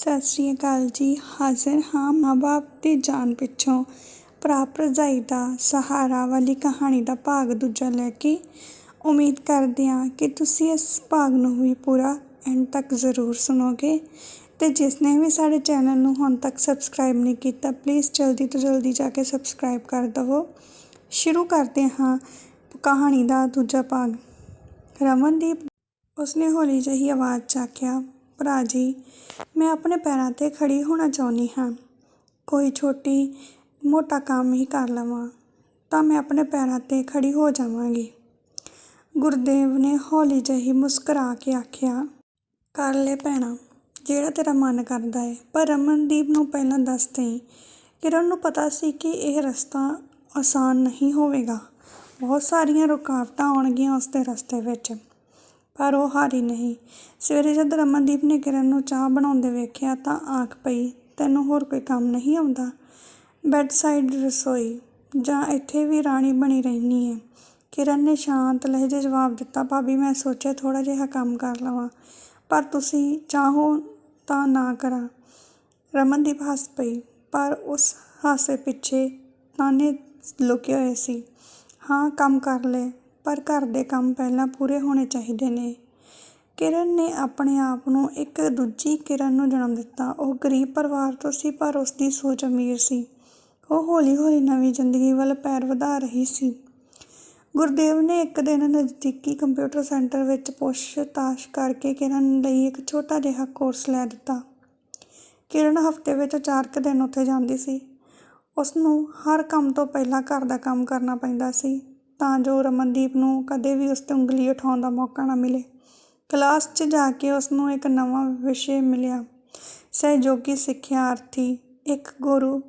ਸਤਿ ਸ਼੍ਰੀ ਅਕਾਲ ਜੀ। ਹਾਜ਼ਰ ਹਾਂ ਮਾਂ ਬਾਪ ਦੀ ਜਾਨ ਪਿੱਛੋਂ। ਭਰਾ ਭਰਜਾਈ ਦਾ ਸਹਾਰਾ ਵਾਲੀ ਕਹਾਣੀ ਦਾ ਭਾਗ ਦੂਜਾ ਲੈ ਕੇ ਉਮੀਦ ਕਰਦੇ ਹਾਂ ਕਿ ਤੁਸੀਂ ਇਸ ਭਾਗ ਨੂੰ ਵੀ ਪੂਰਾ ਐਂਡ ਤੱਕ ਜ਼ਰੂਰ ਸੁਣੋਗੇ ਤੇ ਜਿਸ ਨੇ ਵੀ ਸਾਡੇ ਚੈਨਲ ਨੂੰ ਹੁਣ ਤੱਕ ਸਬਸਕ੍ਰਾਈਬ ਨਹੀਂ ਕੀਤਾ ਪਲੀਜ਼ ਜਲਦੀ ਤੋਂ ਜਲਦੀ ਜਾ ਕੇ ਸਬਸਕ੍ਰਾਈਬ ਕਰ ਦਵੋ। ਸ਼ੁਰੂ ਕਰਦੇ ਹਾਂ ਕਹਾਣੀ ਦਾ ਦੂਜਾ ਭਾਗ। ਰਮਨਦੀਪ, ਉਸਨੇ ਹੌਲੀ ਜਿਹੀ ਆਵਾਜ਼ 'ਚ ਆਖਿਆ ਭਰਾ ਜੀ, ਮੈਂ ਆਪਣੇ ਪੈਰਾਂ 'ਤੇ ਖੜ੍ਹੀ ਹੋਣਾ ਚਾਹੁੰਦੀ ਹਾਂ। ਕੋਈ ਛੋਟੀ, ਮੋਟਾ ਕੰਮ ਹੀ ਕਰ ਲਵਾਂ, ਤਾਂ ਮੈਂ ਆਪਣੇ ਪੈਰਾਂ 'ਤੇ ਖੜ੍ਹੀ ਹੋ ਜਾਵਾਂਗੀ। ਗੁਰਦੇਵ ਨੇ ਹੌਲੀ ਜਿਹੀ ਮੁਸਕਰਾ ਕੇ ਆਖਿਆ, ਕਰ ਲੈ ਭੈਣਾ, ਜਿਹੜਾ ਤੇਰਾ ਮਨ ਕਰਦਾ ਹੈ ਪਰ ਰਮਨਦੀਪ ਨੂੰ ਪਹਿਲਾਂ ਦੱਸ ਦੇਈਂ ਕਿਰਨ ਨੂੰ ਪਤਾ ਸੀ ਕਿ ਇਹ ਰਸਤਾ ਆਸਾਨ ਨਹੀਂ ਹੋਵੇਗਾ। ਬਹੁਤ ਸਾਰੀਆਂ ਰੁਕਾਵਟਾਂ ਆਉਣਗੀਆਂ ਉਸ ਦੇ ਰਸਤੇ ਵਿੱਚ। ਪਰ ਉਹ ਹਾਰੀ ਨਹੀਂ। ਸਵੇਰੇ ਜਦ ਰਮਨਦੀਪ ਨੇ ਕਿਰਨ ਨੂੰ ਚਾਹ ਬਣਾਉਂਦੇ ਵੇਖਿਆ ਤਾਂ ਆਖ ਪਈ, ਤੈਨੂੰ ਹੋਰ ਕੋਈ ਕੰਮ ਨਹੀਂ ਆਉਂਦਾ? ਬੈੱਡ ਸਾਈਡ ਰਸੋਈ, ਜਾਂ ਇੱਥੇ ਵੀ ਰਾਣੀ ਬਣੀ ਰਹਿਣੀ ਹੈ ਕਿਰਨ ਨੇ ਸ਼ਾਂਤ, ਲਹਿਜੇ ਜਵਾਬ ਦਿੱਤਾ, ਭਾਬੀ, ਮੈਂ ਸੋਚਿਆ ਥੋੜ੍ਹਾ ਜਿਹਾ ਕੰਮ ਕਰ ਲਵਾਂ, ਪਰ ਤੁਸੀਂ ਚਾਹੋ ਤਾਂ ਨਾ ਕਰਾਂ। ਰਮਨਦੀਪ ਹੱਸ ਪਈ, ਪਰ ਉਸ ਹਾਸੇ ਪਿੱਛੇ ਤਾਨੇ ਲੁਕੇ ਹੋਏ ਸੀ। ਹਾਂ, ਕੰਮ ਕਰ ਲੈ। ਪਰ ਘਰ ਦੇ ਕੰਮ ਪਹਿਲਾਂ ਪੂਰੇ ਹੋਣੇ ਚਾਹੀਦੇ ਨੇ। ਕਿਰਨ ਨੇ ਆਪਣੇ ਆਪ ਨੂੰ ਇੱਕ ਦੂਜੀ ਕਿਰਨ ਨੂੰ ਜਨਮ ਦਿੱਤਾ। ਉਹ ਗਰੀਬ ਪਰਿਵਾਰ ਤੋਂ ਸੀ, ਪਰ ਉਸ ਦੀ ਸੋਚ ਅਮੀਰ ਸੀ। ਉਹ ਹੌਲੀ ਹੌਲੀ ਨਵੀਂ ਜ਼ਿੰਦਗੀ ਵੱਲ ਪੈਰ ਵਧਾ ਰਹੀ ਸੀ। ਗੁਰਦੇਵ ਨੇ ਇੱਕ ਦਿਨ ਨਜ਼ਦੀਕੀ ਕੰਪਿਊਟਰ ਸੈਂਟਰ ਵਿੱਚ ਪੁੱਛਤਾਛ ਕਰਕੇ ਕਿਰਨ ਲਈ ਇੱਕ ਛੋਟਾ ਜਿਹਾ ਕੋਰਸ ਲੈ ਦਿੱਤਾ। ਕਿਰਨ ਹਫ਼ਤੇ ਵਿੱਚ ਚਾਰ ਕੁ ਦਿਨ ਉੱਥੇ ਜਾਂਦੀ ਸੀ। ਉਸ ਨੂੰ ਹਰ ਕੰਮ ਤੋਂ ਪਹਿਲਾਂ ਘਰ ਦਾ ਕੰਮ ਕਰਨਾ ਪੈਂਦਾ ਸੀ। ਤਾਂ ਜੋ ਰਮਨਦੀਪ ਨੂੰ ਕਦੇ ਵੀ ਉਸ 'ਤੇ ਉਂਗਲੀ ਉਠਾਉਣ ਦਾ ਮੌਕਾ ਨਾ ਮਿਲੇ। ਕਲਾਸ 'ਚ ਜਾ ਕੇ ਉਸ ਨੂੰ ਇੱਕ ਨਵਾਂ ਵਿਸ਼ੇ ਮਿਲਿਆ। ਸਹਿਯੋਗੀ, ਸਿੱਖਿਆਰਥੀ, ਇੱਕ ਗੁਰੂ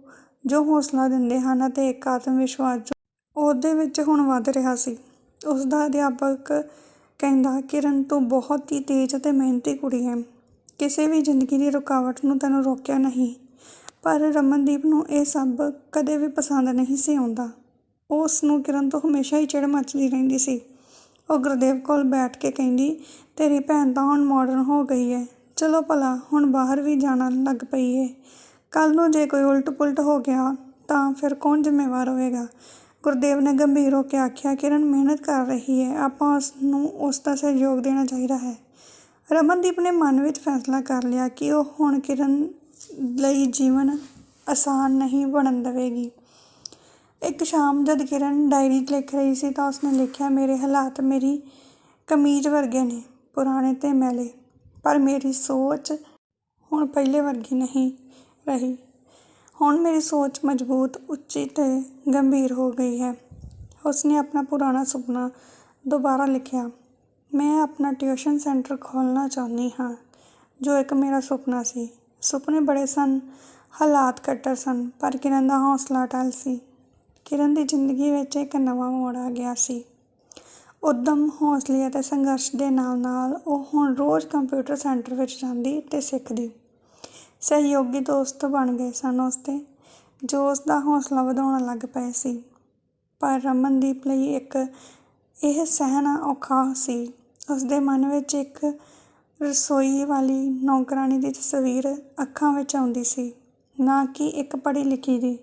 ਜੋ ਹੌਸਲਾ ਦਿੰਦੇ ਹਨ ਅਤੇ ਇੱਕ ਆਤਮ ਵਿਸ਼ਵਾਸ ਜੋ ਉਹਦੇ ਵਿੱਚ ਹੁਣ ਵੱਧ ਰਿਹਾ ਸੀ। ਉਸ ਦਾ ਅਧਿਆਪਕ ਕਹਿੰਦਾ, ਕਿਰਨ, ਤੂੰ ਬਹੁਤ ਹੀ ਤੇਜ਼ ਅਤੇ ਮਿਹਨਤੀ ਕੁੜੀ ਹੈ। ਕਿਸੇ ਵੀ ਜ਼ਿੰਦਗੀ ਦੀ ਰੁਕਾਵਟ ਨੂੰ ਤੈਨੂੰ ਰੋਕਿਆ ਨਹੀਂ। ਪਰ ਰਮਨਦੀਪ ਨੂੰ ਇਹ ਸਭ ਕਦੇ ਵੀ ਪਸੰਦ ਨਹੀਂ ਸੀ ਆਉਂਦਾ। ਉਸ ਨੂੰ ਕਿਰਨ ਤੋਂ ਹਮੇਸ਼ਾ ਹੀ ਚਿੜ ਮੱਚਦੀ ਰਹਿੰਦੀ ਸੀ। ਉਹ ਗੁਰਦੇਵ ਕੋਲ ਬੈਠ ਕੇ ਕਹਿੰਦੀ, ਤੇਰੀ ਭੈਣ ਤਾਂ ਹੁਣ ਮਾਡਰਨ ਹੋ ਗਈ ਹੈ ਚਲੋ ਭਲਾ, ਹੁਣ ਬਾਹਰ ਵੀ ਜਾਣਾ ਲੱਗ ਪਈ ਹੈ ਕੱਲ ਨੂੰ ਜੇ ਕੋਈ ਉਲਟ ਪੁਲਟ ਹੋ ਗਿਆ, ਤਾਂ ਫਿਰ ਕੌਣ ਜ਼ਿੰਮੇਵਾਰ ਹੋਵੇਗਾ? ਗੁਰਦੇਵ ਨੇ ਗੰਭੀਰ ਹੋ ਕੇ ਆਖਿਆ, ਕਿਰਨ, ਮਿਹਨਤ ਕਰ ਰਹੀ ਹੈ ਆਪਾਂ ਉਸ ਨੂੰ ਉਸ ਦਾ ਸਹਿਯੋਗ ਦੇਣਾ ਚਾਹੀਦਾ ਹੈ। ਰਮਨਦੀਪ ਨੇ ਮਨ ਵਿੱਚ ਫੈਸਲਾ ਕਰ ਲਿਆ ਕਿ ਉਹ ਹੁਣ ਕਿਰਨ ਲਈ ਜੀਵਨ ਆਸਾਨ ਨਹੀਂ ਬਣਨ ਦੇਵੇਗੀ। ਇੱਕ ਸ਼ਾਮ ਜਦ ਕਿਰਨ ਡਾਇਰੀ ਲਿਖ ਰਹੀ ਸੀ ਤਾਂ ਉਸਨੇ ਲਿਖਿਆ, ਮੇਰੇ ਹਾਲਾਤ ਮੇਰੀ ਕਮੀਜ਼ ਵਰਗੇ ਨੇ, ਪੁਰਾਣੇ ਤੇ ਮੈਲੇ, ਪਰ ਮੇਰੀ ਸੋਚ ਹੁਣ ਪਹਿਲੇ ਵਰਗੀ ਨਹੀਂ ਰਹੀ। ਹੁਣ ਮੇਰੀ ਸੋਚ ਮਜ਼ਬੂਤ, ਉੱਚੀ ਤੇ ਗੰਭੀਰ ਹੋ ਗਈ ਹੈ। ਉਸਨੇ ਆਪਣਾ ਪੁਰਾਣਾ ਸੁਪਨਾ ਦੁਬਾਰਾ ਲਿਖਿਆ, ਮੈਂ ਆਪਣਾ ਟਿਊਸ਼ਨ ਸੈਂਟਰ ਖੋਲ੍ਹਣਾ ਚਾਹੁੰਦੀ ਹਾਂ, ਜੋ ਇੱਕ ਮੇਰਾ ਸੁਪਨਾ ਸੀ। ਸੁਪਨੇ ਬੜੇ ਸਨ, ਹਾਲਾਤ ਕੱਟਰ ਸਨ, ਪਰ ਕਿਰਨ ਦਾ ਹੌਸਲਾ ਅਟੱਲ ਸੀ। ਕਿਰਨ ਦੀ ਜ਼ਿੰਦਗੀ ਵਿੱਚ ਇੱਕ ਨਵਾਂ ਮੋੜ ਆ ਗਿਆ ਸੀ। ਉਦਮ, ਹੌਸਲੇ ਅਤੇ ਸੰਘਰਸ਼ ਦੇ ਨਾਲ ਨਾਲ ਉਹ ਹੁਣ ਰੋਜ਼ ਕੰਪਿਊਟਰ ਸੈਂਟਰ ਵਿੱਚ ਜਾਂਦੀ ਤੇ ਸਿੱਖਦੀ। ਸਹਿਯੋਗੀ ਦੋਸਤ ਬਣ ਗਏ ਸਨ ਉਸਦੇ ਜੋ ਉਸ ਦਾ ਹੌਸਲਾ ਵਧਾਉਣ ਲੱਗ ਪਏ ਸੀ। ਪਰ ਰਮਨਦੀਪ ਲਈ ਇੱਕ ਇਹ ਸਹਿਣਾ ਔਖਾ ਸੀ। ਉਸਦੇ ਮਨ ਵਿੱਚ ਇੱਕ ਰਸੋਈ ਵਾਲੀ ਨੌਕਰਾਨੀ ਦੀ ਤਸਵੀਰ ਅੱਖਾਂ ਵਿੱਚ ਆਉਂਦੀ ਸੀ, ਨਾ ਕਿ ਇੱਕ ਪੜ੍ਹੀ ਲਿਖੀ ਦੀ।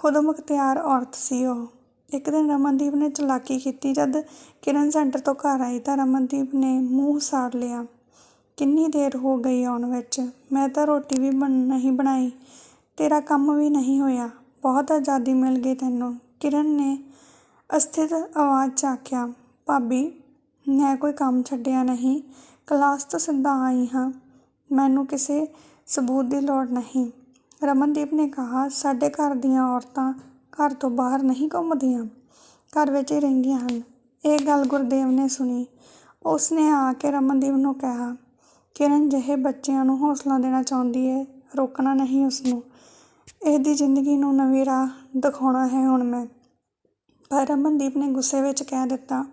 ਖੁਦ ਮੁਖਤਿਆਰ ਔਰਤ ਸੀ ਉਹ। ਇੱਕ ਦਿਨ ਰਮਨਦੀਪ ਨੇ ਚਲਾਕੀ ਕੀਤੀ ਜਦ ਕਿਰਨ ਸੈਂਟਰ ਤੋਂ ਘਰ ਆਈ ਤਾਂ ਰਮਨਦੀਪ ਨੇ ਮੂੰਹ ਸਾੜ ਲਿਆ। ਕਿੰਨੀ ਦੇਰ ਹੋ ਗਈ ਆਉਣ ਵਿੱਚ? ਮੈਂ ਤਾਂ ਰੋਟੀ ਵੀ ਬਣ, ਨਹੀਂ ਬਣਾਈ। ਤੇਰਾ ਕੰਮ ਵੀ ਨਹੀਂ ਹੋਇਆ। ਬਹੁਤ ਆਜ਼ਾਦੀ ਮਿਲ ਗਈ ਤੈਨੂੰ। ਕਿਰਨ ਨੇ ਅਸਥਿਤ ਆਵਾਜ਼ 'ਚ ਆਖਿਆ, ਭਾਬੀ, ਮੈਂ ਕੋਈ ਕੰਮ ਛੱਡਿਆ ਨਹੀਂ। ਕਲਾਸ ਤੋਂ ਸਿੱਧਾ ਆਈ ਹਾਂ। ਮੈਨੂੰ ਕਿਸੇ ਸਬੂਤ ਦੀ ਲੋੜ ਨਹੀਂ। ਰਮਨਦੀਪ ਨੇ ਕਿਹਾ, ਸਾਡੇ ਘਰ ਦੀਆਂ ਔਰਤਾਂ ਘਰ ਤੋਂ ਬਾਹਰ ਨਹੀਂ ਘੁੰਮਦੀਆਂ, ਘਰ ਵਿੱਚ ਹੀ ਰਹਿੰਦੀਆਂ ਹਨ। ਇਹ ਗੱਲ ਗੁਰਦੇਵ ਨੇ ਸੁਣੀ। ਉਸ ਨੇ ਆ ਕੇ ਰਮਨਦੀਪ ਨੂੰ ਕਿਹਾ, ਕਿਰਨ, ਜਿਹੇ ਬੱਚਿਆਂ ਨੂੰ ਹੌਸਲਾ ਦੇਣਾ ਚਾਹੁੰਦੀ ਹੈ ਰੋਕਣਾ ਨਹੀਂ ਉਸਨੂੰ। ਇਹਦੀ ਜ਼ਿੰਦਗੀ ਨੂੰ ਨਵੀਂ ਰਾਹ ਦਿਖਾਉਣਾ ਹੈ ਹੁਣ ਮੈਂ। ਪਰ ਰਮਨਦੀਪ ਨੇ ਗੁੱਸੇ ਵਿੱਚ ਕਹਿ ਦਿੱਤਾ,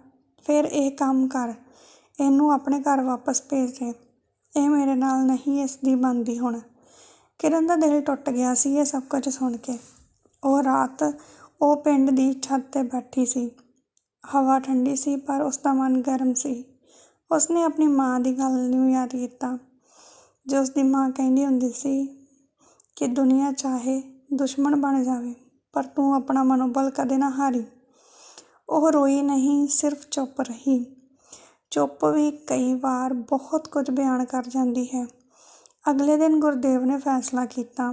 ਫਿਰ ਇਹ ਕੰਮ ਕਰ, ਇਹਨੂੰ ਆਪਣੇ ਘਰ ਵਾਪਸ ਭੇਜ ਦੇ। ਇਹ ਮੇਰੇ ਨਾਲ ਨਹੀਂ ਇਸ ਦੀ ਬਣਦੀ ਹੁਣ। ਕਿਰਨ ਦਾ ਦਿਲ ਟੁੱਟ ਗਿਆ ਸੀ ਇਹ ਸਭ ਕੁਝ ਸੁਣ ਕੇ। ਉਹ ਰਾਤ ਉਹ ਪਿੰਡ ਦੀ ਛੱਤ 'ਤੇ ਬੈਠੀ ਸੀ। ਹਵਾ ਠੰਡੀ ਸੀ, ਪਰ ਉਸ ਦਾ ਮਨ ਗਰਮ ਸੀ। ਉਸਨੇ ਆਪਣੀ ਮਾਂ ਦੀ ਗੱਲ ਨੂੰ ਯਾਦ ਕੀਤਾ, ਜੋ ਉਸ ਦੀ ਮਾਂ ਕਹਿੰਦੀ ਹੁੰਦੀ ਸੀ ਕਿ ਦੁਨੀਆ ਚਾਹੇ ਦੁਸ਼ਮਣ ਬਣ ਜਾਵੇ, ਪਰ ਤੂੰ ਆਪਣਾ ਮਨੋਬਲ ਕਦੇ ਨਾ ਹਾਰੀ। ਉਹ ਰੋਈ ਨਹੀਂ, ਸਿਰਫ ਚੁੱਪ ਰਹੀ। ਚੁੱਪ ਵੀ ਕਈ ਵਾਰ ਬਹੁਤ ਕੁਝ ਬਿਆਨ ਕਰ ਜਾਂਦੀ ਹੈ। ਅਗਲੇ ਦਿਨ ਗੁਰਦੇਵ ਨੇ ਫੈਸਲਾ ਕੀਤਾ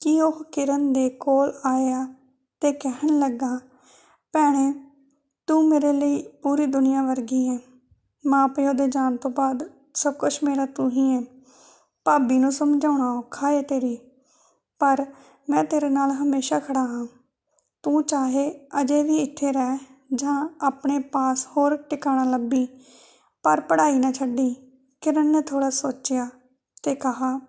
ਕਿ ਉਹ ਕਿਰਨ ਦੇ ਕੋਲ ਆਇਆ ਅਤੇ ਕਹਿਣ ਲੱਗਾ, ਭੈਣੇ, ਤੂੰ ਮੇਰੇ ਲਈ ਪੂਰੀ ਦੁਨੀਆ ਵਰਗੀ ਹੈ ਮਾਂ ਪਿਓ ਦੇ ਜਾਣ ਤੋਂ ਬਾਅਦ ਸਭ ਕੁਝ ਮੇਰਾ ਤੂੰ ਹੀ ਹੈ ਭਾਬੀ ਨੂੰ ਸਮਝਾਉਣਾ ਔਖਾ ਹੈ ਤੇਰੀ, ਪਰ ਮੈਂ ਤੇਰੇ ਨਾਲ ਹਮੇਸ਼ਾ ਖੜਾ ਹਾਂ ਤੂੰ ਚਾਹੇ ਅਜੇ ਵੀ ਇੱਥੇ ਰਹਿ ਜਾਂ ਆਪਣੇ ਪਾਸ ਹੋਰ ਟਿਕਾਣਾ ਲੱਭੀ, ਪਰ ਪੜ੍ਹਾਈ ਨਾ ਛੱਡੀ। ਕਿਰਨ ਨੇ ਥੋੜਾ ਸੋਚਿਆ ਤੇ ਕਹਾ,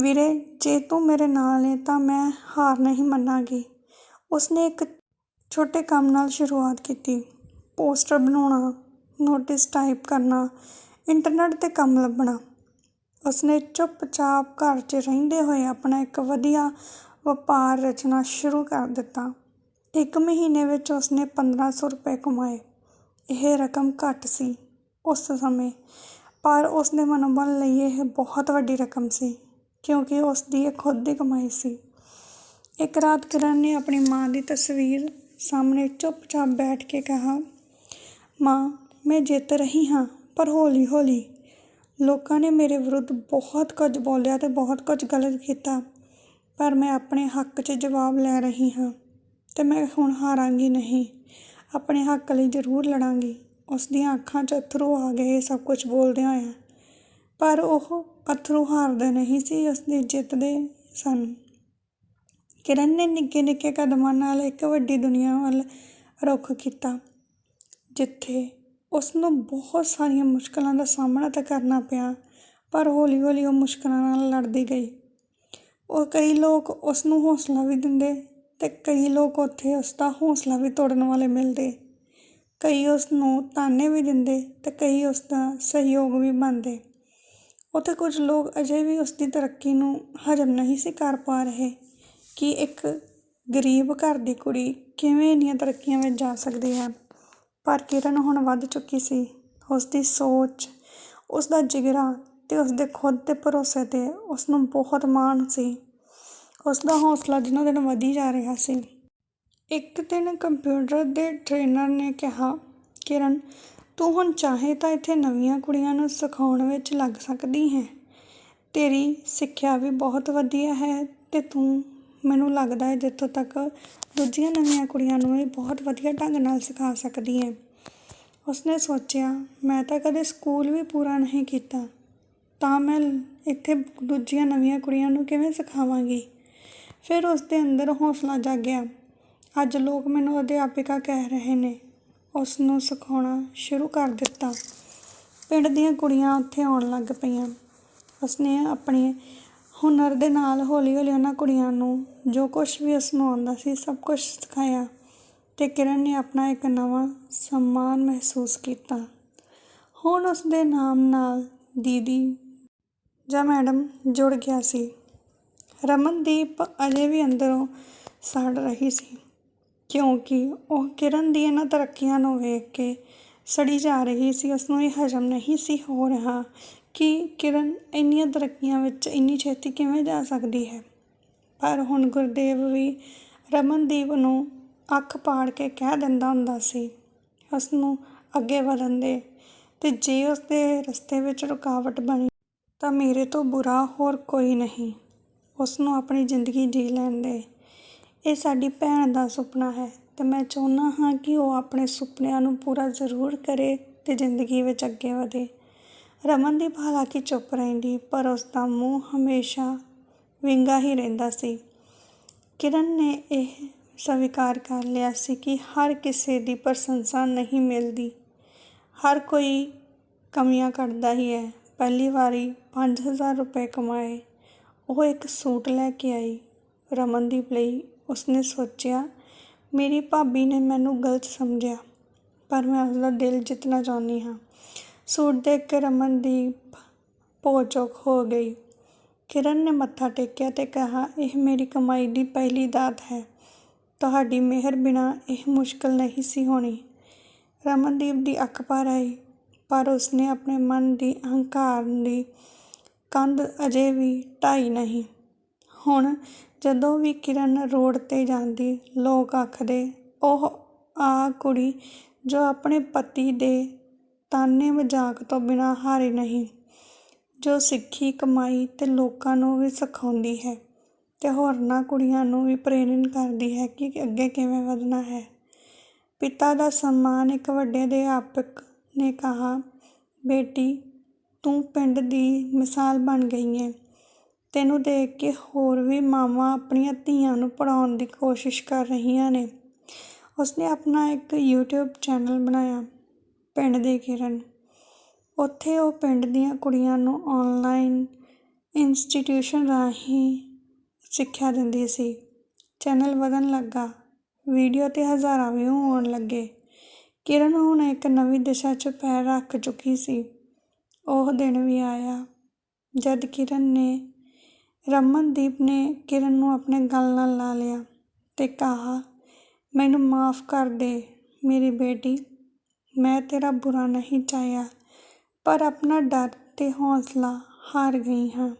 ਵੀਰੇ, ਜੇ ਤੂੰ ਮੇਰੇ ਨਾਲ ਹੈ ਤਾਂ ਮੈਂ ਹਾਰ ਨਹੀਂ ਮੰਨਾਂਗੀ। ਉਸਨੇ ਇੱਕ ਛੋਟੇ ਕੰਮ ਨਾਲ ਸ਼ੁਰੂਆਤ ਕੀਤੀ। ਪੋਸਟਰ ਬਣਾਉਣਾ, ਨੋਟਿਸ ਟਾਈਪ ਕਰਨਾ, ਇੰਟਰਨੈੱਟ 'ਤੇ ਕੰਮ ਲੱਭਣਾ। ਉਸਨੇ ਚੁੱਪਚਾਪ ਘਰ 'ਚ ਰਹਿੰਦੇ ਹੋਏ ਆਪਣਾ ਇੱਕ ਵਧੀਆ ਵਪਾਰ ਰਚਨਾ ਸ਼ੁਰੂ ਕਰ ਦਿੱਤਾ। ਇੱਕ ਮਹੀਨੇ ਵਿੱਚ ਉਸਨੇ 1500 ਰੁਪਏ ਕਮਾਏ। ਇਹ ਰਕਮ ਘੱਟ ਸੀ ਉਸ ਸਮੇਂ। ਪਰ ਉਸ ਦੇ ਮਨੋਬਲ ਲਈ ਇਹ ਬਹੁਤ ਵੱਡੀ ਰਕਮ ਸੀ, ਕਿਉਂਕਿ ਉਸ ਦੀ ਇਹ ਖੁਦ ਦੀ ਕਮਾਈ ਸੀ। ਇੱਕ ਰਾਤ ਕਿਰਨ ਨੇ ਆਪਣੀ ਮਾਂ ਦੀ ਤਸਵੀਰ ਸਾਹਮਣੇ ਚੁੱਪਚਾਪ ਬੈਠ ਕੇ ਕਿਹਾ, ਮਾਂ, ਮੈਂ ਜਿੱਤ ਰਹੀ ਹਾਂ, ਪਰ ਹੌਲੀ ਹੌਲੀ। ਲੋਕਾਂ ਨੇ ਮੇਰੇ ਵਿਰੁੱਧ ਬਹੁਤ ਕੁਝ ਬੋਲਿਆ ਤੇ ਬਹੁਤ ਕੁਝ ਗਲਤ ਕੀਤਾ, ਪਰ ਮੈਂ ਆਪਣੇ ਹੱਕ 'ਚ ਜਵਾਬ ਲੈ ਰਹੀ ਹਾਂ ਤੇ ਮੈਂ ਹੁਣ ਹਾਰਾਂਗੀ ਨਹੀਂ। ਆਪਣੇ ਹੱਕ ਲਈ ਜ਼ਰੂਰ ਲੜਾਂਗੀ। ਉਸ ਦੀਆਂ ਅੱਖਾਂ 'ਚ ਅੱਥਰੂ ਆ ਗਏ ਸਭ ਕੁਝ ਬੋਲਦਿਆਂ ਹੋਇਆ। ਪਰ ਉਹ ਅੱਥਰੂ ਹਾਰਦੇ ਨਹੀਂ ਸੀ, ਉਸਦੀ ਜਿੱਤਦੇ ਸਨ। ਕਿਰਨ ਨੇ ਨਿੱਕੇ ਨਿੱਕੇ ਕਦਮਾਂ ਨਾਲ ਇੱਕ ਵੱਡੀ ਦੁਨੀਆ ਵੱਲ ਰੁੱਖ ਕੀਤਾ, ਜਿੱਥੇ ਉਸ ਨੂੰ ਬਹੁਤ ਸਾਰੀਆਂ ਮੁਸ਼ਕਲਾਂ ਦਾ ਸਾਹਮਣਾ ਤਾਂ ਕਰਨਾ ਪਿਆ, ਪਰ ਹੌਲੀ ਹੌਲੀ ਉਹ ਮੁਸ਼ਕਲਾਂ ਨਾਲ ਲੜਦੀ ਗਈ। ਉਹ ਕਈ ਲੋਕ ਉਸ ਨੂੰ ਹੌਸਲਾ ਵੀ ਦਿੰਦੇ ਤੇ ਕਈ ਲੋਕ ਉੱਥੇ ਉਸ ਦਾ ਹੌਸਲਾ ਵੀ ਤੋੜਨ ਵਾਲੇ ਮਿਲਦੇ। ਕਈ ਉਸ ਨੂੰ ਤਾਨੇ ਵੀ ਦਿੰਦੇ ਅਤੇ ਕਈ ਉਸ ਦਾ ਸਹਿਯੋਗ ਵੀ ਬਣਦੇ। ਉੱਥੇ ਕੁਝ ਲੋਕ ਅਜੇ ਵੀ ਉਸ ਦੀ ਤਰੱਕੀ ਨੂੰ ਹਜਮ ਨਹੀਂ ਸੀ ਕਰ ਪਾ ਰਹੇ ਕਿ ਇੱਕ ਗਰੀਬ ਘਰ ਦੀ ਕੁੜੀ ਕਿਵੇਂ ਇੰਨੀਆਂ ਤਰੱਕੀਆਂ ਵਿੱਚ ਜਾ ਸਕਦੀ ਹੈ। ਪਰ ਕਿਰਨ ਹੁਣ ਵੱਧ ਚੁੱਕੀ ਸੀ। ਉਸ ਦੀ ਸੋਚ, ਉਸ ਦਾ ਜਿਗਰਾ ਤੇ ਉਸ ਦੇ ਖੁਦ 'ਤੇ ਭਰੋਸੇ ਤੇ ਉਸ ਨੂੰ ਬਹੁਤ ਮਾਣ ਸੀ। ਉਸ ਦਾ ਹੌਸਲਾ ਦਿਨੋਂ ਦਿਨ ਵਧੀ ਜਾ ਰਿਹਾ ਸੀ। ਇੱਕ ਦਿਨ ਕੰਪਿਊਟਰ ਦੇ ਟ੍ਰੇਨਰ ਨੇ ਕਿਹਾ, ਕਿਰਨ, ਤੂੰ ਹੁਣ ਚਾਹੇ ਤਾਂ ਇੱਥੇ ਨਵੀਆਂ ਕੁੜੀਆਂ ਨੂੰ ਸਿਖਾਉਣ ਵਿੱਚ ਲੱਗ ਸਕਦੀ ਹੈ। ਤੇਰੀ ਸਿੱਖਿਆ ਵੀ ਬਹੁਤ ਵਧੀਆ ਹੈ ਤੇ ਤੂੰ, ਮੈਨੂੰ ਲੱਗਦਾ ਹੈ ਜਿੱਥੋਂ ਤੱਕ ਦੂਜੀਆਂ ਨਵੀਆਂ ਕੁੜੀਆਂ ਨੂੰ ਵੀ ਬਹੁਤ ਵਧੀਆ ਢੰਗ ਨਾਲ ਸਿਖਾ ਸਕਦੀ ਹੈ। ਉਸਨੇ ਸੋਚਿਆ, ਮੈਂ ਤਾਂ ਕਦੇ ਸਕੂਲ ਵੀ ਪੂਰਾ ਨਹੀਂ ਕੀਤਾ। ਤਾਂ ਮੈਂ ਇੱਥੇ ਦੂਜੀਆਂ ਨਵੀਆਂ ਕੁੜੀਆਂ ਨੂੰ ਕਿਵੇਂ ਸਿਖਾਵਾਂਗੀ? ਫਿਰ ਉਸ ਦੇ ਅੰਦਰ ਹੌਸਲਾ ਜਾਗਿਆ। ਅੱਜ ਲੋਕ ਮੈਨੂੰ ਅਧਿਆਪਿਕਾ ਕਹਿ ਰਹੇ ਨੇ। ਉਸ ਨੂੰ ਸਿਖਾਉਣਾ ਸ਼ੁਰੂ ਕਰ ਦਿੱਤਾ। ਪਿੰਡ ਦੀਆਂ ਕੁੜੀਆਂ ਉੱਥੇ ਆਉਣ ਲੱਗ ਪਈਆਂ। ਉਸਨੇ ਆਪਣੇ ਹੁਨਰ ਦੇ ਨਾਲ ਹੌਲੀ ਹੌਲੀ ਉਹਨਾਂ ਕੁੜੀਆਂ ਨੂੰ ਜੋ ਕੁਝ ਵੀ ਉਸ ਨੂੰ ਆਉਂਦਾ ਸੀ ਸਭ ਕੁਝ ਸਿਖਾਇਆ ਤੇ ਕਿਰਨ ਨੇ ਆਪਣਾ ਇੱਕ ਨਵਾਂ ਸਨਮਾਨ ਮਹਿਸੂਸ ਕੀਤਾ। ਹੁਣ ਉਸ ਦੇ ਨਾਮ ਨਾਲ ਦੀਦੀ ਜਾਂ ਮੈਡਮ ਜੁੜ ਗਿਆ ਸੀ। ਰਮਨਦੀਪ ਅਜੇ ਵੀ ਅੰਦਰੋਂ ਸੜ ਰਹੀ ਸੀ। ਕਿਉਂਕਿ ਉਹ ਕਿਰਨ ਦੀ ਇਹਨਾਂ ਤਰੱਕੀਆਂ ਨੂੰ ਵੇਖ ਕੇ ਸੜੀ ਜਾ ਰਹੀ ਸੀ। ਉਸ ਨੂੰ ਇਹ ਹਜਮ ਨਹੀਂ ਸੀ ਹੋ ਰਿਹਾ ਕਿ ਕਿਰਨ ਇੰਨੀਆਂ ਤਰੱਕੀਆਂ ਵਿੱਚ ਇੰਨੀ ਛੇਤੀ ਕਿਵੇਂ ਜਾ ਸਕਦੀ ਹੈ। ਪਰ ਹੁਣ ਗੁਰਦੇਵ ਵੀ ਰਮਨਦੀਪ ਨੂੰ ਅੱਖ ਪਾੜ ਕੇ ਕਹਿ ਦਿੰਦਾ ਹੁੰਦਾ ਸੀ ਉਸ ਨੂੰ ਅੱਗੇ ਵਧਣ ਦੇ ਤੇ ਜੇ ਉਸ ਦੇ ਰਸਤੇ ਵਿੱਚ ਰੁਕਾਵਟ ਬਣੀ ਤਾਂ ਮੇਰੇ ਤੋਂ ਬੁਰਾ ਹੋਰ ਕੋਈ ਨਹੀਂ। ਉਸ ਨੂੰ ਆਪਣੀ ਜ਼ਿੰਦਗੀ ਜੀ ਲੈਣ ਦੇ ਇਹ ਸਾਡੀ ਭੈਣ ਦਾ ਸੁਪਨਾ ਹੈ ਅਤੇ ਮੈਂ ਚਾਹੁੰਦਾ ਹਾਂ ਕਿ ਉਹ ਆਪਣੇ ਸੁਪਨਿਆਂ ਨੂੰ ਪੂਰਾ ਜ਼ਰੂਰ ਕਰੇ ਅਤੇ ਜ਼ਿੰਦਗੀ ਵਿੱਚ ਅੱਗੇ ਵਧੇ। ਰਮਨਦੀਪ ਹਾਲਾਂਕਿ ਚੁੱਪ ਰਹਿੰਦੀ, ਪਰ ਉਸ ਦਾ ਮੂੰਹ ਹਮੇਸ਼ਾ ਵਿੰਗਾ ਹੀ ਰਹਿੰਦਾ ਸੀ। ਕਿਰਨ ਨੇ ਇਹ ਸਵੀਕਾਰ ਕਰ ਲਿਆ ਸੀ ਕਿ ਹਰ ਕਿਸੇ ਦੀ ਪ੍ਰਸ਼ੰਸਾ ਨਹੀਂ ਮਿਲਦੀ। ਹਰ ਕੋਈ ਕਮੀਆਂ ਕੱਢਦਾ ਹੀ ਹੈ। ਪਹਿਲੀ ਵਾਰੀ 5000 ਰੁਪਏ ਕਮਾਏ। ਉਹ ਇੱਕ ਸੂਟ ਲੈ ਕੇ ਆਈ। ਰਮਨਦੀਪ ਲਈ ਉਸਨੇ ਸੋਚਿਆ, ਮੇਰੀ ਭਾਬੀ ਨੇ ਮੈਨੂੰ ਗਲਤ ਸਮਝਿਆ, ਪਰ ਮੈਂ ਉਸਦਾ ਦਿਲ ਜਿੱਤਣਾ ਚਾਹੁੰਦੀ ਹਾਂ। ਸੂਟ ਦੇਖ ਕੇ ਰਮਨਦੀਪ ਭੌਚਕ ਹੋ ਗਈ। ਕਿਰਨ ਨੇ ਮੱਥਾ ਟੇਕਿਆ ਤੇ ਕਿਹਾ, ਇਹ ਮੇਰੀ ਕਮਾਈ ਦੀ ਪਹਿਲੀ ਦਾਤ ਹੈ। ਤੁਹਾਡੀ ਮਿਹਰ ਬਿਨਾ ਇਹ ਮੁਸ਼ਕਲ ਨਹੀਂ ਸੀ ਹੋਣੀ। ਰਮਨਦੀਪ ਦੀ ਅੱਖ ਭਰ ਆਈ, ਪਰ ਉਸਨੇ ਆਪਣੇ ਮਨ ਦੀ ਅਹੰਕਾਰ ਦੀ ਕੰਧ ਅਜੇ ਵੀ ਢਾਈ ਨਹੀਂ। ਹੁਣ ਜਦੋਂ ਵੀ ਕਿਰਨ ਰੋਡ 'ਤੇ ਜਾਂਦੀ, ਲੋਕ ਆਖਦੇ ਉਹ ਆ ਕੁੜੀ ਜੋ ਆਪਣੇ ਪਤੀ ਦੇ ਤਾਨੇ ਮਜ਼ਾਕ ਤੋਂ ਬਿਨਾਂ ਹਾਰੀ ਨਹੀਂ, ਜੋ ਸਿੱਖੀ ਕਮਾਈ ਅਤੇ ਲੋਕਾਂ ਨੂੰ ਵੀ ਸਿਖਾਉਂਦੀ ਹੈ ਅਤੇ ਹੋਰਨਾਂ ਕੁੜੀਆਂ ਨੂੰ ਵੀ ਪ੍ਰੇਰਿਤ ਕਰਦੀ ਹੈ ਕਿ ਅੱਗੇ ਕਿਵੇਂ ਵਧਣਾ ਹੈ। ਪਿਤਾ ਦਾ ਸਨਮਾਨ ਇੱਕ ਵੱਡੇ ਅਧਿਆਪਕ ਨੇ ਕਿਹਾ, ਬੇਟੀ, ਤੂੰ ਪਿੰਡ ਦੀ ਮਿਸਾਲ ਬਣ ਗਈ ਹੈ ਤੈਨੂੰ ਦੇਖ ਕੇ ਹੋਰ ਵੀ ਮਾਵਾਂ ਆਪਣੀਆਂ ਧੀਆਂ ਨੂੰ ਪੜ੍ਹਾਉਣ ਦੀ ਕੋਸ਼ਿਸ਼ ਕਰ ਰਹੀਆਂ ਨੇ। ਉਸਨੇ ਆਪਣਾ ਇੱਕ YouTube ਚੈਨਲ ਬਣਾਇਆ, ਪਿੰਡ ਦੇ ਕਿਰਨ। ਉੱਥੇ ਉਹ ਪਿੰਡ ਦੀਆਂ ਕੁੜੀਆਂ ਨੂੰ ਆਨਲਾਈਨ ਇੰਸਟੀਟਿਊਸ਼ਨ ਰਾਹੀਂ ਸਿੱਖਿਆ ਦਿੰਦੀ ਸੀ। ਚੈਨਲ ਵਧਣ ਲੱਗਾ ਵੀਡੀਓ 'ਤੇ ਹਜ਼ਾਰਾਂ ਵਿਊ ਆਉਣ ਲੱਗੇ। ਕਿਰਨ ਹੁਣ ਇੱਕ ਨਵੀਂ ਦਿਸ਼ਾ 'ਚ ਪੈਰ ਰੱਖ ਚੁੱਕੀ ਸੀ। ਉਹ ਦਿਨ ਵੀ ਆਇਆ, ਜਦ ਕਿਰਨ ਨੇ ਰਮਨਦੀਪ ਨੇ ਕਿਰਨ ਨੂੰ ਆਪਣੇ ਗਲ ਨਾਲ ਲਾ ਲਿਆ ਤੇ ਕਹਾ, ਮੈਨੂੰ ਮਾਫ ਕਰ ਦੇ ਮੇਰੀ ਬੇਟੀ। ਮੈਂ ਤੇਰਾ ਬੁਰਾ ਨਹੀਂ ਚਾਹਿਆ, ਪਰ ਆਪਣਾ ਡਰ ਤੇ ਹੌਸਲਾ ਹਾਰ ਗਈ ਹਾਂ।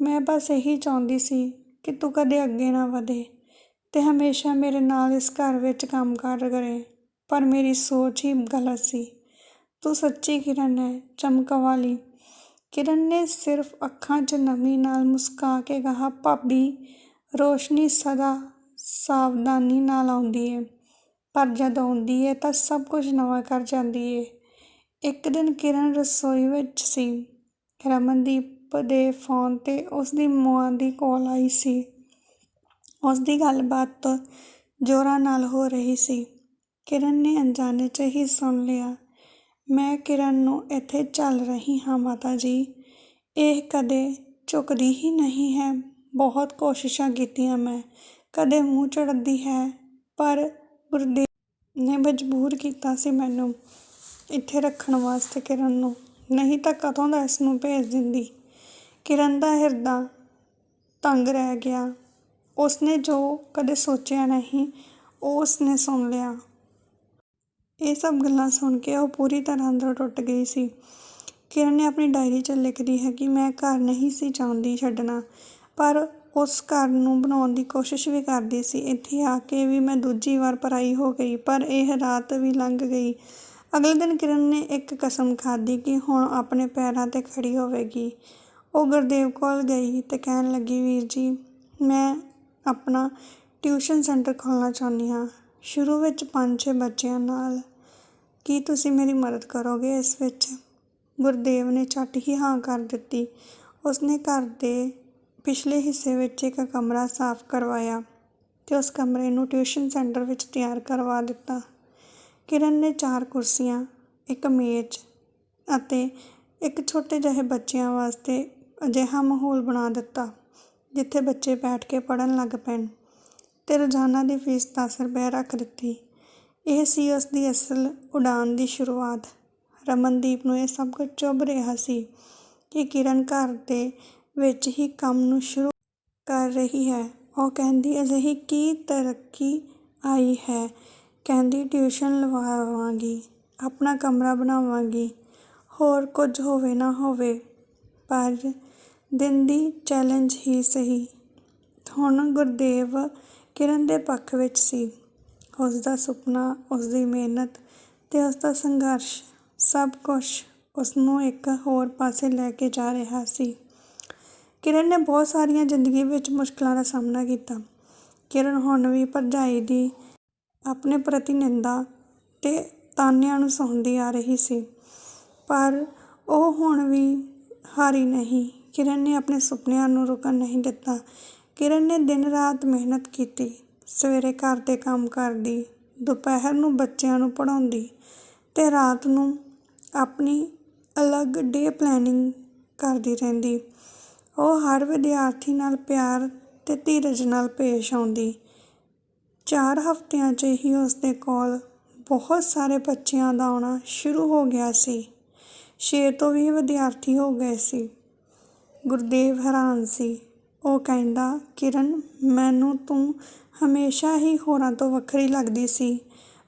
ਮੈਂ ਬਸ ਇਹੀ ਚਾਹੁੰਦੀ ਸੀ ਕਿ ਤੂੰ ਕਦੇ ਅੱਗੇ ਨਾ ਵਧੇ ਤੇ ਹਮੇਸ਼ਾ ਮੇਰੇ ਨਾਲ ਇਸ ਘਰ ਵਿੱਚ ਕੰਮ ਕਰ ਕਰੇ। ਪਰ ਮੇਰੀ ਸੋਚ ਹੀ ਗਲਤ ਸੀ। ਤੂੰ ਸੱਚੀ ਕਿਰਨ ਹੈ, ਚਮਕ ਵਾਲੀ। ਕਿਰਨ ਨੇ ਸਿਰਫ ਅੱਖਾਂ 'ਚ ਨਮੀ ਨਾਲ ਮੁਸਕਾ ਕੇ ਕਿਹਾ, ਭਾਬੀ, ਰੋਸ਼ਨੀ ਸਦਾ ਸਾਵਧਾਨੀ ਨਾਲ ਆਉਂਦੀ ਹੈ ਪਰ ਜਦ ਆਉਂਦੀ ਹੈ ਤਾਂ ਸਭ ਕੁਝ ਨਵਾਂ ਕਰ ਜਾਂਦੀ ਹੈ ਇੱਕ ਦਿਨ ਕਿਰਨ ਰਸੋਈ ਵਿੱਚ ਸੀ। ਰਮਨਦੀਪ ਦੇ ਫੋਨ ਤੇ ਉਸਦੀ ਮਾਂ ਦੀ ਕਾਲ ਆਈ ਸੀ। ਉਸਦੀ ਗੱਲਬਾਤ ਜ਼ੋਰਾਂ ਨਾਲ ਹੋ ਰਹੀ ਸੀ। ਕਿਰਨ ਨੇ ਅਣਜਾਣੇ 'ਚ ਹੀ ਸੁਣ ਲਿਆ। ਮੈਂ ਕਿਰਨ ਨੂੰ ਇੱਥੇ ਚੱਲ ਰਹੀ ਹਾਂ, ਮਾਤਾ ਜੀ। ਇਹ ਕਦੇ ਝੁਕਦੀ ਹੀ ਨਹੀਂ ਹੈ। ਬਹੁਤ ਕੋਸ਼ਿਸ਼ਾਂ ਕੀਤੀਆਂ ਮੈਂ। ਕਦੇ ਮੂੰਹ ਚੜ੍ਹਦੀ ਹੈ, ਪਰ ਗੁਰਦੇਵ ਨੇ ਮਜਬੂਰ ਕੀਤਾ ਸੀ ਮੈਨੂੰ ਇੱਥੇ ਰੱਖਣ ਵਾਸਤੇ ਕਿਰਨ ਨੂੰ। ਨਹੀਂ ਤਾਂ ਕਦੋਂ ਦਾ ਇਸ ਨੂੰ ਭੇਜ ਦਿੰਦੀ। ਕਿਰਨ ਦਾ ਹਿਰਦਾ ਤੰਗ ਰਹਿ ਗਿਆ। ਉਸਨੇ ਜੋ ਕਦੇ ਸੋਚਿਆ ਨਹੀਂ, ਉਹ ਉਸਨੇ ਸੁਣ ਲਿਆ। ਇਹ ਸਭ ਗੱਲਾਂ ਸੁਣ ਕੇ ਉਹ ਪੂਰੀ ਤਰ੍ਹਾਂ ਅੰਦਰੋਂ ਟੁੱਟ ਗਈ ਸੀ। ਕਿਰਨ ਨੇ ਆਪਣੀ ਡਾਇਰੀ 'ਚ ਲਿਖਦੀ ਹੈ ਕਿ ਮੈਂ ਘਰ ਨਹੀਂ ਸੀ ਚਾਹੁੰਦੀ ਛੱਡਣਾ, ਪਰ ਉਸ ਘਰ ਨੂੰ ਬਣਾਉਣ ਦੀ ਕੋਸ਼ਿਸ਼ ਵੀ ਕਰਦੀ ਸੀ। ਇੱਥੇ ਆ ਕੇ ਵੀ ਮੈਂ ਦੂਜੀ ਵਾਰ ਪਰਾਈ ਹੋ ਗਈ, ਪਰ ਇਹ ਰਾਤ ਵੀ ਲੰਘ ਗਈ। ਅਗਲੇ ਦਿਨ ਕਿਰਨ ਨੇ ਇੱਕ ਕਸਮ ਖਾਧੀ ਕਿ ਹੁਣ ਆਪਣੇ ਪੈਰਾਂ 'ਤੇ ਖੜੀ ਹੋਵੇਗੀ। ਉਹ ਗੁਰਦੇਵ ਕੋਲ ਗਈ ਤੇ ਕਹਿਣ ਲੱਗੀ, ਵੀਰ ਜੀ, ਮੈਂ ਆਪਣਾ ਟਿਊਸ਼ਨ ਸੈਂਟਰ ਖੋਲ੍ਹਣਾ ਚਾਹੁੰਦੀ ਹਾਂ। ਸ਼ੁਰੂ ਵਿੱਚ ਪੰਜ ਛੇ ਬੱਚਿਆਂ ਨਾਲ ਕੀ ਤੁਸੀਂ ਮੇਰੀ ਮਦਦ ਕਰੋਗੇ ਇਸ ਵਿੱਚ? ਗੁਰਦੇਵ ਨੇ ਝੱਟ ਹੀ ਹਾਂ ਕਰ ਦਿੱਤੀ। ਉਸਨੇ ਘਰ ਦੇ ਪਿਛਲੇ ਹਿੱਸੇ ਵਿੱਚ ਇੱਕ ਕਮਰਾ ਸਾਫ਼ ਕਰਵਾਇਆ ਤੇ ਉਸ ਕਮਰੇ ਨੂੰ ਟਿਊਸ਼ਨ ਸੈਂਟਰ ਵਿੱਚ ਤਿਆਰ ਕਰਵਾ ਦਿੱਤਾ। ਕਿਰਨ ਨੇ ਚਾਰ ਕੁਰਸੀਆਂ, ਇੱਕ ਮੇਜ਼ ਅਤੇ ਇੱਕ ਛੋਟੇ ਜਿਹੇ ਬੱਚਿਆਂ ਵਾਸਤੇ ਅਜਿਹਾ ਮਾਹੌਲ ਬਣਾ ਦਿੱਤਾ, ਜਿੱਥੇ ਬੱਚੇ ਬੈਠ ਕੇ ਪੜ੍ਹਨ ਲੱਗ ਪੈਣ ਤੇ ਰੋਜ਼ਾਨਾ ਦੀ ਫੀਸ ਦਸ ਰੁਪਏ ਰੱਖ ਦਿੱਤੀ। ਇਹ ਸੀ ਉਸ ਦੀ ਅਸਲ ਉਡਾਨ ਦੀ ਸ਼ੁਰੂਆਤ। ਰਮਨਦੀਪ ਨੂੰ ਇਹ ਸਭ ਕੁਝ ਚੁੱਭ ਰਿਹਾ ਸੀ ਕਿ ਕਿਰਨ ਘਰ ਦੇ ਵਿੱਚ ਹੀ ਕੰਮ ਨੂੰ ਸ਼ੁਰੂ ਕਰ ਰਹੀ ਹੈ। ਉਹ ਕਹਿੰਦੀ, ਅਜਿਹੀ ਕੀ ਤਰੱਕੀ ਆਈ ਹੈ? ਕਹਿੰਦੀ, ਟਿਊਸ਼ਨ ਲਵਾਵਾਂਗੀ, ਆਪਣਾ ਕਮਰਾ ਬਣਾਵਾਂਗੀ, ਹੋਰ ਕੁਝ ਹੋਵੇ ਨਾ ਹੋਵੇ, ਪਰ ਦਿਨ ਦੀ ਚੈਲੰਜ ਹੀ ਸਹੀ। ਹੁਣ ਗੁਰਦੇਵ ਕਿਰਨ ਦੇ ਪੱਖ ਵਿੱਚ ਸੀ। ਉਸ ਦਾ ਸੁਪਨਾ ਉਸ ਦੀ ਮਿਹਨਤ ਅਤੇ ਉਸ ਦਾ ਸੰਘਰਸ਼, ਸਭ ਕੁਛ ਉਸ ਨੂੰ ਇੱਕ ਹੋਰ ਪਾਸੇ ਲੈ ਕੇ ਜਾ ਰਿਹਾ ਸੀ। ਕਿਰਨ ਨੇ ਬਹੁਤ ਸਾਰੀਆਂ ਜ਼ਿੰਦਗੀ ਵਿੱਚ ਮੁਸ਼ਕਲਾਂ ਦਾ ਸਾਹਮਣਾ ਕੀਤਾ। ਕਿਰਨ ਹੁਣ ਵੀ ਭਰਜਾਈ ਦੀ ਆਪਣੇ ਪ੍ਰਤੀ ਨਿੰਦਾ ਤੇ ਤਾਨਿਆਂ ਨੂੰ ਸੌਂਦੀ ਆ ਰਹੀ ਸੀ। ਪਰ ਉਹ ਹੁਣ ਵੀ ਹਾਰੀ ਨਹੀਂ। ਕਿਰਨ ਨੇ ਆਪਣੇ ਸੁਪਨਿਆਂ ਨੂੰ ਰੁਕਣ ਨਹੀਂ ਦਿੱਤਾ। ਕਿਰਨ ਨੇ ਦਿਨ ਰਾਤ ਮਿਹਨਤ ਕੀਤੀ। ਸਵੇਰੇ ਘਰ ਦੇ ਕੰਮ ਕਰਦੀ, ਦੁਪਹਿਰ ਨੂੰ ਬੱਚਿਆਂ ਨੂੰ ਪੜ੍ਹਾਉਂਦੀ ਅਤੇ ਰਾਤ ਨੂੰ ਆਪਣੀ ਅਲੱਗ ਡੇ ਪਲੈਨਿੰਗ ਕਰਦੀ ਰਹਿੰਦੀ। ਉਹ ਹਰ ਵਿਦਿਆਰਥੀ ਨਾਲ ਪਿਆਰ ਅਤੇ ਧੀਰਜ ਨਾਲ ਪੇਸ਼ ਆਉਂਦੀ। ਚਾਰ ਹਫ਼ਤਿਆਂ 'ਚ ਹੀ ਉਸ ਦੇ ਕੋਲ ਬਹੁਤ ਸਾਰੇ ਬੱਚਿਆਂ ਦਾ ਆਉਣਾ ਸ਼ੁਰੂ ਹੋ ਗਿਆ ਸੀ। ਛੇ ਤੋਂ ਵੀਹ ਵਿਦਿਆਰਥੀ ਹੋ ਗਏ ਸੀ। ਗੁਰਦੇਵ ਹੈਰਾਨ ਸੀ ਉਹ ਕਹਿੰਦਾ, ਕਿਰਨ, ਮੈਨੂੰ ਤੂੰ ਹਮੇਸ਼ਾ ਹੀ ਹੋਰਾਂ ਤੋਂ ਵੱਖਰੀ ਲੱਗਦੀ ਸੀ,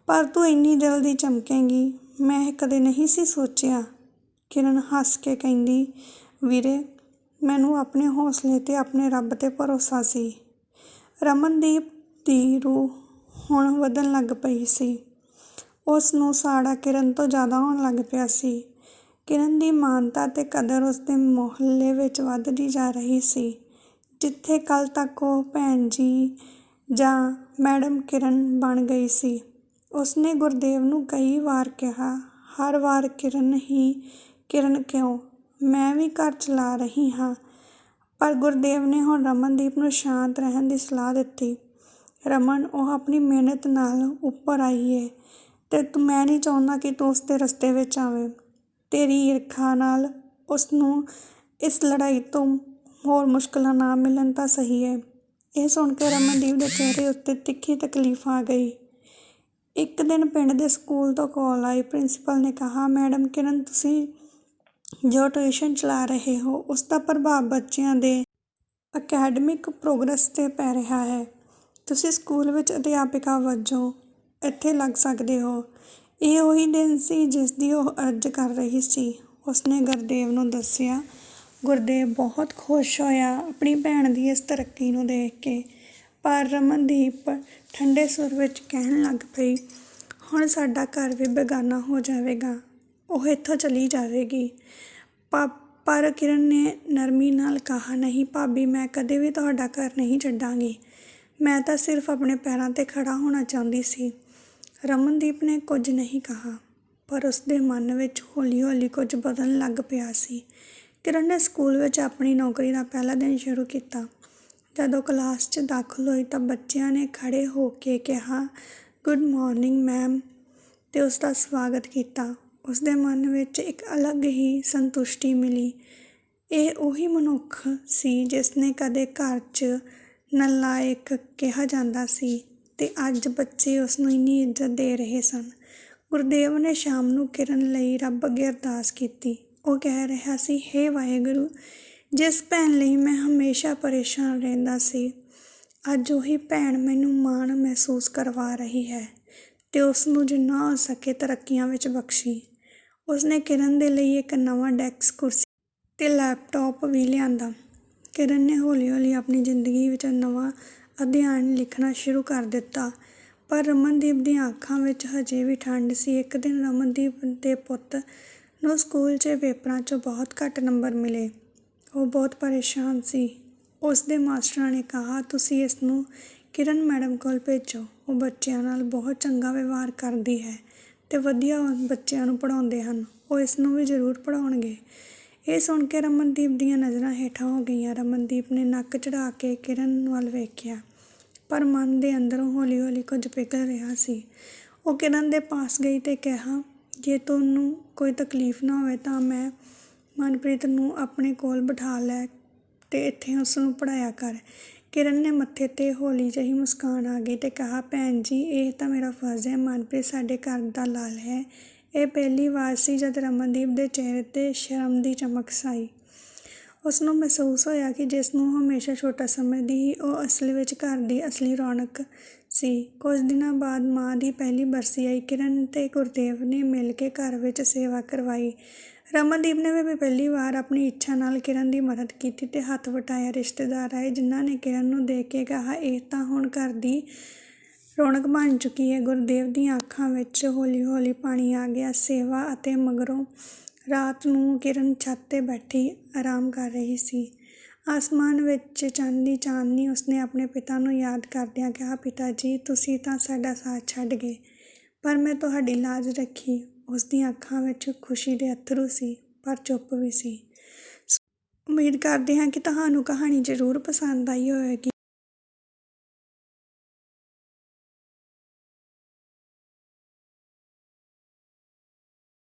ਪਰ ਤੂੰ ਇੰਨੀ ਜਲਦੀ ਚਮਕੇਂਗੀ, ਮੈਂ ਇਹ ਕਦੇ ਨਹੀਂ ਸੀ ਸੋਚਿਆ। ਕਿਰਨ ਹੱਸ ਕੇ ਕਹਿੰਦੀ, ਵੀਰੇ, ਮੈਨੂੰ ਆਪਣੇ ਹੌਸਲੇ ਤੇ ਆਪਣੇ ਰੱਬ ਤੇ ਭਰੋਸਾ ਸੀ। ਰਮਨਦੀਪ ਦੀ ਰੂਹ ਹੁਣ ਵਧਣ ਲੱਗ ਪਈ ਸੀ। ਉਸ ਨੂੰ ਸਾੜਾ ਕਿਰਨ ਤੋਂ ਜ਼ਿਆਦਾ ਹੋਣ ਲੱਗ ਪਿਆ ਸੀ। ਕਿਰਨ ਦੀ ਮਾਨਤਾ ਤੇ ਕਦਰ ਉਸ ਦੇ ਮੁਹੱਲੇ ਵਿੱਚ ਵੱਧਦੀ ਜਾ ਰਹੀ ਸੀ। ਜਿੱਥੇ ਕੱਲ੍ਹ ਤੱਕ ਉਹ ਭੈਣ ਜੀ ਜਾਂ ਮੈਡਮ ਕਿਰਨ ਬਣ ਗਈ ਸੀ। ਉਸਨੇ ਗੁਰਦੇਵ ਨੂੰ ਕਈ ਵਾਰ ਕਿਹਾ, ਹਰ ਵਾਰ ਕਿਰਨ ਹੀ, ਕਿਰਨ ਕਿਉਂ? ਮੈਂ ਵੀ ਘਰ ਚਲਾ ਰਹੀ ਹਾਂ। ਪਰ ਗੁਰਦੇਵ ਨੇ ਹੁਣ ਰਮਨਦੀਪ ਨੂੰ ਸ਼ਾਂਤ ਰਹਿਣ ਦੀ ਸਲਾਹ ਦਿੱਤੀ। ਰਮਨ, ਉਹ ਆਪਣੀ ਮਿਹਨਤ ਨਾਲ ਉੱਪਰ ਆਈ ਏ ਤੇ ਤੂੰ, ਮੈਂ ਨਹੀਂ ਚਾਹੁੰਦਾ ਕਿ ਤੂੰ ਉਸ ਦੇ ਰਸਤੇ ਵਿੱਚ ਆਵੇਂ। ਤੇਰੀ ਈਰਖਾ ਨਾਲ ਉਸ ਨੂੰ ਇਸ ਲੜਾਈ ਤੋਂ ਹੋਰ ਮੁਸ਼ਕਲਾਂ ਨਾ ਮਿਲਣ ਤਾਂ ਸਹੀ ਹੈ ਇਹ ਸੁਣ ਕੇ ਰਮਨਦੀਪ ਦੇ ਚਿਹਰੇ ਉੱਤੇ ਤਿੱਖੀ ਤਕਲੀਫ ਆ ਗਈ। ਇੱਕ ਦਿਨ ਪਿੰਡ ਦੇ ਸਕੂਲ ਤੋਂ ਕਾਲ ਆਈ। ਪ੍ਰਿੰਸੀਪਲ ਨੇ ਕਿਹਾ, ਮੈਡਮ ਕਿਰਨ, ਤੁਸੀਂ ਜੋ ਟਿਊਸ਼ਨ ਚਲਾ ਰਹੇ ਹੋ, ਉਸ ਦਾ ਪ੍ਰਭਾਵ ਬੱਚਿਆਂ ਦੇ ਅਕੈਡਮਿਕ ਪ੍ਰੋਗਰੈਸ 'ਤੇ ਪੈ ਰਿਹਾ ਹੈ। ਤੁਸੀਂ ਸਕੂਲ ਵਿੱਚ ਅਧਿਆਪਿਕਾ ਵਜੋਂ ਇੱਥੇ ਲੱਗ ਸਕਦੇ ਹੋ। ਇਹ ਉਹੀ ਦਿਨ ਸੀ ਜਿਸ ਦੀ ਉਹ ਅਰਜ਼ ਕਰ ਰਹੀ ਸੀ। ਉਸਨੇ ਗੁਰਦੇਵ ਨੂੰ ਦੱਸਿਆ ਗੁਰਦੇਵ ਬਹੁਤ ਖੁਸ਼ ਹੋਇਆ। ਆਪਣੀ ਭੈਣ ਦੀ ਇਸ ਤਰੱਕੀ ਨੂੰ ਦੇਖ ਕੇ ਪਰ ਰਮਨਦੀਪ ਠੰਡੇ ਸੁਰ ਵਿੱਚ ਕਹਿਣ ਲੱਗ ਪਈ, ਹੁਣ ਸਾਡਾ ਘਰ ਵੀ ਬੇਗਾਨਾ ਹੋ ਜਾਵੇਗਾ। ਉਹ ਇੱਥੋਂ ਚਲੀ ਜਾਵੇਗੀ। ਪਾ ਪਰ ਕਿਰਨ ਨੇ ਨਰਮੀ ਨਾਲ ਕਹਾ, ਨਹੀਂ ਭਾਬੀ, ਮੈਂ ਕਦੇ ਵੀ ਤੁਹਾਡਾ ਘਰ ਨਹੀਂ ਛੱਡਾਂਗੀ। ਮੈਂ ਤਾਂ ਸਿਰਫ ਆਪਣੇ ਪੈਰਾਂ 'ਤੇ ਖੜਾ ਹੋਣਾ ਚਾਹੁੰਦੀ ਸੀ। ਰਮਨਦੀਪ ਨੇ ਕੁਝ ਨਹੀਂ ਕਿਹਾ, ਪਰ ਉਸ ਦੇ ਮਨ ਵਿੱਚ ਹੌਲੀ-ਹੌਲੀ ਕੁਝ ਬਦਲਣ ਲੱਗ ਪਿਆ ਸੀ। ਕਿਰਨ ਨੇ ਸਕੂਲ ਵਿੱਚ ਆਪਣੀ ਨੌਕਰੀ ਦਾ ਪਹਿਲਾ ਦਿਨ ਸ਼ੁਰੂ ਕੀਤਾ। ਜਦੋਂ ਕਲਾਸ 'ਚ ਦਾਖਲ ਹੋਈ ਤਾਂ ਬੱਚਿਆਂ ਨੇ ਖੜੇ ਹੋ ਕੇ ਕਿਹਾ ਗੁੱਡ ਮਾਰਨਿੰਗ ਮੈਮ ਤੇ ਉਸ ਦਾ ਸਵਾਗਤ ਕੀਤਾ। ਉਸ ਦੇ ਮਨ ਵਿੱਚ ਇੱਕ ਅਲੱਗ ਹੀ ਸੰਤੁਸ਼ਟੀ ਮਿਲੀ। ਇਹ ਉਹੀ ਮਨੁੱਖ ਸੀ ਜਿਸ ਨੇ ਕਦੇ ਘਰ 'ਚ ਨਲਾਇਕ ਕਿਹਾ ਜਾਂਦਾ ਸੀ ਤੇ ਅੱਜ ਬੱਚੇ ਉਸ ਨੂੰ ਇੰਨੀ ਇੱਜ਼ਤ ਦੇ ਰਹੇ ਸਨ। ਗੁਰਦੇਵ ਨੇ ਸ਼ਾਮ ਨੂੰ ਕਿਰਨ ਲਈ ਰੱਬ ਅੱਗੇ ਅਰਦਾਸ ਕੀਤੀ। ਉਹ ਕਹਿ ਰਿਹਾ ਸੀ, ਹੇ ਵਾਹਿਗੁਰੂ, ਜਿਸ ਭੈਣ ਲਈ ਮੈਂ ਹਮੇਸ਼ਾ ਪਰੇਸ਼ਾਨ ਰਹਿੰਦਾ ਸੀ, ਅੱਜ ਉਹੀ ਭੈਣ ਮੈਨੂੰ ਮਾਣ ਮਹਿਸੂਸ ਕਰਵਾ ਰਹੀ ਹੈ ਤੇ ਉਸ ਨੂੰ ਜਿੰਨਾ ਹੋ ਸਕੇ ਤਰੱਕੀਆਂ ਵਿੱਚ ਬਖਸ਼ੀ। ਉਸਨੇ ਕਿਰਨ ਦੇ ਲਈ ਇੱਕ ਨਵਾਂ ਡੈਕਸ ਕੁਰਸੀ ਤੇ ਲੈਪਟਾਪ ਵੀ ਲਿਆਂਦਾ। ਕਿਰਨ ਨੇ ਹੌਲੀ-ਹੌਲੀ ਆਪਣੀ ਜ਼ਿੰਦਗੀ ਵਿੱਚ ਨਵਾਂ ਅਧਿਐਨ ਲਿਖਣਾ ਸ਼ੁਰੂ ਕਰ ਦਿੱਤਾ, ਪਰ ਰਮਨਦੀਪ ਦੀਆਂ ਅੱਖਾਂ ਵਿੱਚ ਹਜੇ ਵੀ ਠੰਡ ਸੀ। ਇੱਕ ਦਿਨ ਰਮਨਦੀਪ ਦੇ ਪੁੱਤ ਨੂੰ ਸਕੂਲ 'ਚ ਪੇਪਰਾਂ 'ਚੋਂ ਬਹੁਤ ਘੱਟ ਨੰਬਰ ਮਿਲੇ। ਉਹ ਬਹੁਤ ਪਰੇਸ਼ਾਨ ਸੀ। ਉਸ ਦੇ ਮਾਸਟਰਾਂ ਨੇ ਕਿਹਾ, ਤੁਸੀਂ ਇਸ ਨੂੰ ਕਿਰਨ ਮੈਡਮ ਕੋਲ ਭੇਜੋ। ਉਹ ਬੱਚਿਆਂ ਨਾਲ ਬਹੁਤ ਚੰਗਾ ਵਿਵਹਾਰ ਕਰਦੀ ਹੈ ਤੇ ਵਧੀਆ ਬੱਚਿਆਂ ਨੂੰ ਪੜ੍ਹਾਉਂਦੇ ਹਨ। ਉਹ ਇਸ ਨੂੰ ਵੀ ਜ਼ਰੂਰ ਪੜ੍ਹਾਉਣਗੇ। ਇਹ ਸੁਣ ਕੇ ਰਮਨਦੀਪ ਦੀਆਂ ਨਜ਼ਰਾਂ ਹੇਠਾਂ ਹੋ ਗਈਆਂ। ਰਮਨਦੀਪ ਨੇ ਨੱਕ ਚੜਾ ਕੇ ਕਿਰਨ ਵੱਲ ਵੇਖਿਆ, ਪਰ ਮਨ ਦੇ ਅੰਦਰੋਂ ਹੌਲੀ-ਹੌਲੀ ਕੁਝ ਪਿਘਲ ਰਿਹਾ ਸੀ। ਉਹ ਕਿਰਨ ਦੇ ਪਾਸ ਗਈ ਤੇ ਕਿਹਾ ਜੇ ਤੁਹਾਨੂੰ ਕੋਈ ਤਕਲੀਫ ਨਾ ਹੋਵੇ ਤਾਂ ਮੈਂ ਮਨਪ੍ਰੀਤ ਨੂੰ ਆਪਣੇ ਕੋਲ ਬਿਠਾ ਲੈ ਅਤੇ ਇੱਥੇ ਉਸ ਨੂੰ ਪੜਾਇਆ ਕਰ। ਕਿਰਨ ਨੇ ਮੱਥੇ ਤੇ ਹੌਲੀ ਜਿਹੀ ਮੁਸਕਾਨ ਆ ਗਈ ਅਤੇ ਕਿਹਾ, ਭੈਣ ਜੀ, ਇਹ ਤਾਂ ਮੇਰਾ ਫਰਜ਼ ਹੈ, ਮਨਪ੍ਰੀਤ ਸਾਡੇ ਘਰ ਦਾ ਲਾਲ ਹੈ। ਇਹ ਪਹਿਲੀ ਵਾਰ ਸੀ ਜਦ ਰਮਨਦੀਪ ਦੇ ਚਿਹਰੇ ਤੇ ਸ਼ਰਮ ਦੀ ਚਮਕ ਸਾਈ ਉਸ ਨੂੰ ਮਹਿਸੂਸ ਹੋਇਆ ਕਿ ਜਿਸ ਨੂੰ ਹਮੇਸ਼ਾ ਛੋਟਾ ਸਮਝਦੀ ਸੀ, ਉਹ ਅਸਲ ਵਿੱਚ ਘਰ ਦੀ ਅਸਲੀ ਰੌਣਕ ਸੀ। ਕੁਝ ਦਿਨਾਂ ਬਾਅਦ ਮਾਂ ਦੀ ਪਹਿਲੀ ਬਰਸੀ ਆਈ। ਕਿਰਨ ਅਤੇ ਗੁਰਦੇਵ ਨੇ ਮਿਲ ਕੇ ਘਰ ਵਿੱਚ ਸੇਵਾ ਕਰਵਾਈ। ਰਮਨਦੀਪ ਨੇ ਵੀ ਪਹਿਲੀ ਵਾਰ ਆਪਣੀ ਇੱਛਾ ਨਾਲ ਕਿਰਨ ਦੀ ਮਦਦ ਕੀਤੀ ਤੇ ਹੱਥ ਵਟਾਇਆ ਰਿਸ਼ਤੇਦਾਰ ਆਏ, ਜਿਨ੍ਹਾਂ ਨੇ ਕਿਰਨ ਨੂੰ ਦੇਖ ਕੇ ਕਿਹਾ, ਇਹ ਤਾਂ ਹੁਣ ਘਰ ਦੀ ਰੌਣਕ ਬਣ ਚੁੱਕੀ ਹੈ ਗੁਰਦੇਵ ਦੀਆਂ ਅੱਖਾਂ ਵਿੱਚ ਹੌਲੀ-ਹੌਲੀ ਪਾਣੀ ਆ ਗਿਆ। ਸੇਵਾ ਅਤੇ ਮਗਰੋਂ ਰਾਤ ਨੂੰ ਕਿਰਨ ਛੱਤ ਤੇ ਬੈਠੀ ਆਰਾਮ ਕਰ ਰਹੀ ਸੀ। ਆਸਮਾਨ ਵਿੱਚ ਚਾਂਦੀ ਚਾਂਦਨੀ ਉਸਨੇ ਆਪਣੇ ਪਿਤਾ ਨੂੰ ਯਾਦ ਕਰਦਿਆਂ ਕਿਹਾ, ਪਿਤਾ ਜੀ, ਤੁਸੀਂ ਤਾਂ ਸਾਡਾ ਸਾਥ ਛੱਡ ਗਏ, ਪਰ ਮੈਂ ਤੁਹਾਡੀ ਲਾਜ ਰੱਖੀ। ਉਸ ਦੀਆਂ ਅੱਖਾਂ ਵਿੱਚ ਖੁਸ਼ੀ ਦੇ ਅੱਥਰੂ ਸੀ, ਪਰ ਚੁੱਪ ਵੀ ਸੀ। ਉਮੀਦ ਕਰਦੇ ਹਾਂ ਕਿ ਤੁਹਾਨੂੰ ਕਹਾਣੀ ਜ਼ਰੂਰ ਪਸੰਦ ਆਈ ਹੋਵੇਗੀ।